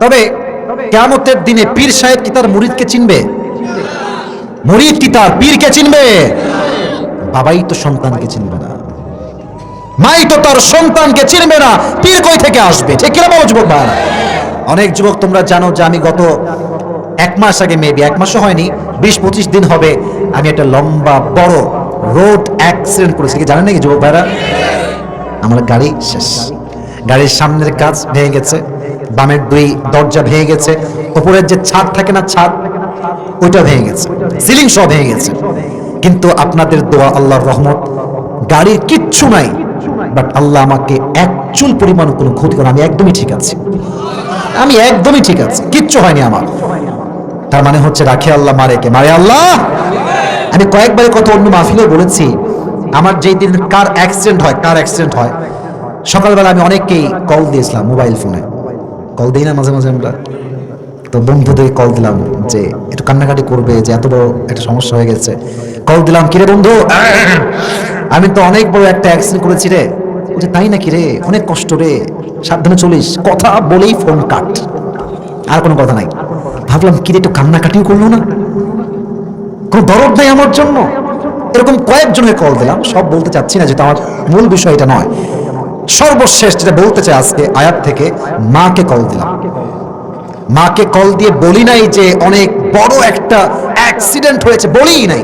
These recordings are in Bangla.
তবে কেয়ামতের দিনে পীর সাহেব কি তার মুরিদকে চিনবে? মুরিদ কি তার পীরকে চিনবে? বাবাই তো সন্তানকে চিনবে না। মাই তো তার সন্তানকে চিনবে না। পীর কই থেকে আসবে? ঠিক কিনা বলো যুবক ভাই অনেক যুবক তোমরা জানো যে আমি গত এক মাস আগে মেবি এক মাসও হয়নি, বিশ পঁচিশ দিন হবে, আমি একটা লম্বা, বড় রোড অ্যাক্সিডেন্ট করেছি। কি জানেন নাকি যুবক ভাইরা আমার গাড়ি শেষ। গাড়ির সামনের কাজ ভেঙে গেছে। বামের দুই দরজা ভেঙে গেছে উপরের যে ছাদ থাকে না ছাদ, ওইটা ভেঙে গেছে, সিলিং সব ভেঙে গেছে। কিন্তু আপনাদের দোয়া আল্লাহর রহমত, গাড়ির কিচ্ছু নাই, বাট আল্লাহ আমাকে এক চুল পরিমাণ কোনো ক্ষতি করে আমি একদমই ঠিক আছি। আমি একদমই ঠিক আছি, কিচ্ছু হয়নি আমার। তার মানে হচ্ছে, রাখে আল্লাহ, মারে কে? মারে আল্লাহ! আমি কয়েকবার কত অন্য মাহফিলে বলেছি, আমার যেই দিন কার অ্যাক্সিডেন্ট হয়, কার অ্যাক্সিডেন্ট হয়, সকালবেলা আমি অনেককেই কল দিয়েছিলাম মোবাইল ফোনে কল দিই না মাঝে মাঝে আমরা। তো বন্ধুদের কল দিলাম যে, একটু কান্নাকাটি করবে, যে এত বড় একটা সমস্যা হয়ে গেছে। কল দিলাম কিরে বন্ধু? আমি তো অনেক বড় একটা অ্যাক্সিডেন্ট করেছি রে। বলছে তাই নাকি রে? অনেক কষ্ট রে। সাবধানে চলিস। কথা বলেই ফোন কাট। আর কোনো কথা নাই। ভাবলাম কিরে একটু কান্নাকাটিও করল না? কোনো দরদ নাই আমার জন্য? এরকম কয়েকজনের কল দিলাম। সব বলতে চাচ্ছি না যেটা আমার মূল বিষয় এটা নয়। সর্বশেষ যেটা বলতে চাই আজকে আয়াত থেকে, মাকে কল দিলাম। মাকে কল দিয়ে বলি নাই যে অনেক বড় একটা অ্যাক্সিডেন্ট হয়েছে বলি নাই।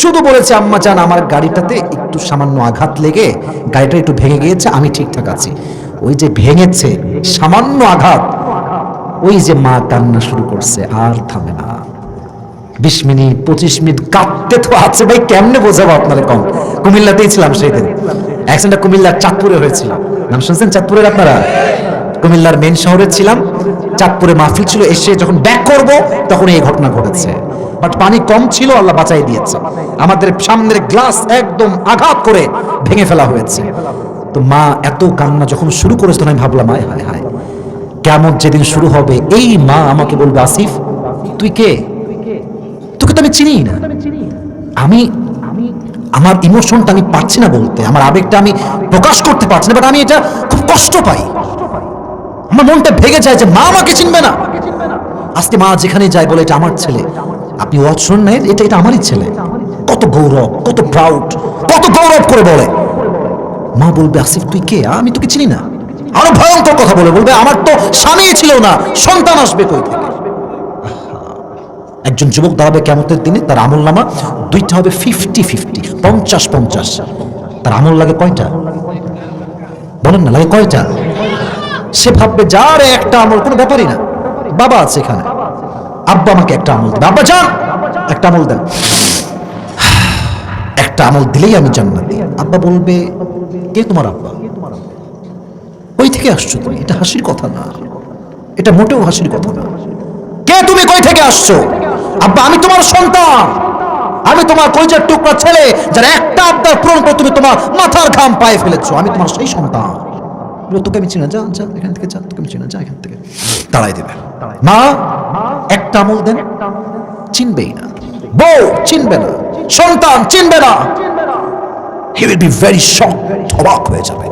শুধু বলেছে, আম্মা জান আমার গাড়িটাতে একটু সামান্য আঘাত লেগে গাড়িটা একটু ভেঙে গিয়েছে, আমি ঠিকঠাক আছি। ওই যে ভেঙেছে, সামান্য আঘাত, ওই যে মা কান্না শুরু করছে, আর থামে না। বিশ মিনিট, পঁচিশ মিনিট কাঁদতে তো আছে, ভাই, কেমনে বোঝাবো আপনারা কম? কুমিল্লাতেই ছিলাম সেই দিন অ্যাক্সিডেন্টটা কুমিল্লার চাঁদপুরে হয়েছিল। নাম শুনছেন চাঁদপুরের আপনারা? কুমিল্লার মেন শহরে ছিলাম। চাঁদপুরে মাহফিল ছিল, এসে যখন ব্যাক করব, তখন এই ঘটনা ঘটেছে। বাট পানি কম ছিল, আল্লাহ বাঁচাই দিয়েছে। আমাদের সামনের গ্লাস একদম আঘাত করে ভেঙে ফেলা হয়েছে। তো মা এত কান্না যখন শুরু করেছে তখন আমি ভাবলাম হায় হায় হায়, কেমন যেদিন শুরু হবে? এই মা আমাকে বলবে, আসিফ, তুই কে? তোকে তো আমি চিনি না। আমি আমার ইমোশনটা আমি পারছি না বলতে, আমার আবেগটা আমি প্রকাশ করতে পারছি না বাট আমি এটা খুব কষ্ট পাই। আমার মনটা ভেঙে যায় যে মা আমাকে চিনবে না। আজকে মা যেখানে যায় বলে এটা আমার ছেলে। আপনি ওয়াজ শুন না এটা এটা আমারই ছেলে। কত গৌরব, কত প্রাউড কত গৌরব করে বলে। মা বলবে, আসিফ, তুই কে? আমি তোকে চিনি না। আরও ভয়ঙ্কর কথা বলে বলবে, আমার তো স্বামী ছিল না, সন্তান আসবে কই থেকে? একজন যুবক দাঁড়াবে কেমতের দিনে, তার আমল নামা দুইটা হবে ফিফটি ফিফটি পঞ্চাশ পঞ্চাশ। তার আমল লাগে কয়টা? বলেন না, লাগে কয়টা? সে ভাববে, যার একটা আমল, কোনো ব্যাপারই না। বাবা আছে এখানে। আব্বা আমাকে একটা আমল দেবে। আব্বা, যান! একটা আমল দেন। একটা আমল দিলেই আমি জান্নাত। আব্বা বলবে, কে তোমার আব্বা? ওই থেকে আসছো তুমি। এটা হাসির কথা না। এটা মোটেও হাসির কথা না। কে তুমি, কই থেকে আসছো? আব্বা, আমি তোমার সন্তান। আমি তোমার কইজার টুকরা ছেলে, যার একটা আবদার পূরণ করে তুমি তোমার মাথার ঘাম পায়ে ফেলেছো। আমি তোমার সেই সন্তান। তোকে আমি চিনা যা যা, এখান থেকে যা, তোকে আমি চিনা যা, এখান থেকে। তাড়াই দেবে। মা, একটা আমল দেন। চিনবেই না। বউ, চিনবে না। সন্তান, চিনবে না। He will be very shock অবাক হয়ে যাবে।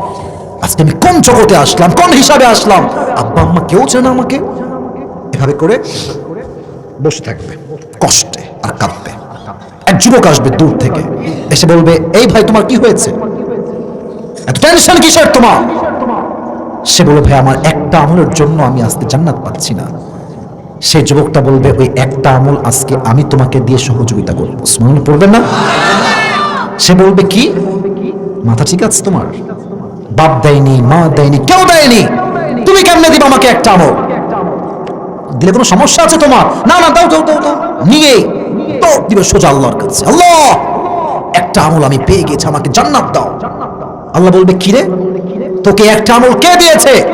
আজকে আমি কোন জগতে আসলাম, কোন হিসাবে আসলাম? আব্বা, আম্মা কেউ চেনে আমাকে। এভাবে করে বসে থাকবে। কষ্টে আর কাঁদতে। এক যুবক আসবে দূর থেকে, এসে বলবে, এই ভাই, তোমার কি হয়েছে? এত টেনশন কিসের তোমার? সে বলবে ভাই, আমার একটা আমলের জন্য আমি আজকে জান্নাত পাচ্ছি না। সেই যুবকটা বলবে, ওই একটা আমল আজকে আমি তোমাকে দিয়ে সহযোগিতা করব। মনে পড়বে না? সে বলবে, কি? মাথা ঠিক আছে তোমার? বাপ দেয়নি, মা দেয়নি, কেউ দেয়নি। তুমি কেমনে দিবা আমাকে একটা আমল? দিলে কোনো সমস্যা আছে তোমার? না না দাও দাও দাও দাও। নিয়ে তো দিবে সোজা আল্লাহর কাছে। আল্লাহ! একটা আমল আমি পেয়ে গেছি আমাকে জান্নাত দাও। আল্লাহ বলবে কিরে তোকে একটা আমল কে দিয়েছে?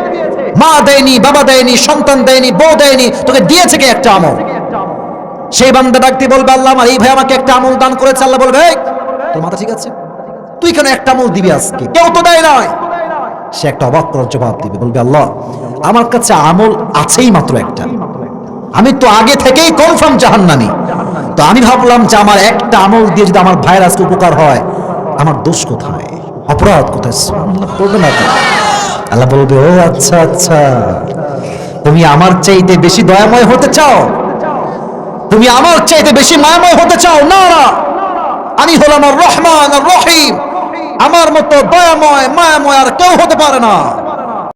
মা দেয়নি বাবা দেয়নি সন্তান দেয়নি বউ দেয়নি তোকে দিয়েছে কে একটা আমল? সেই বান্দা ডাকতে বলবে আল্লাহ আমার এই ভাই আমাকে একটা আমল দান করেছে। আল্লাহ বলবে "এই, তোর মাথা ঠিক আছে? তুই কেন একটা আমল দিবি আজকে? কেউ তো দেয় নয় সে একটা অবাক করার জবাব দিবে বলবে আল্লাহ আমার কাছে আমল আছেই মাত্র একটা। আমি তো আগে থেকেই কনফার্ম জাহান্নামি। তো আমি ভাবলাম যে আমার একটা আমল দিয়ে যদি আমার ভাইয়ের আজকে উপকার হয়, আমার দোষ কোথায়? অপরাধ কোথায়? না আল্লাহ বলবে, ও আচ্ছা আচ্ছা। তুমি আমার চাইতে বেশি দয়াময় হতে চাও? তুমি আমার চাইতে বেশি মায়াময় হতে চাও? না না আমি হলাম রহমান রহিম। আমার মতো দয়াময়, মায়াময় আর কেউ হতে পারে না।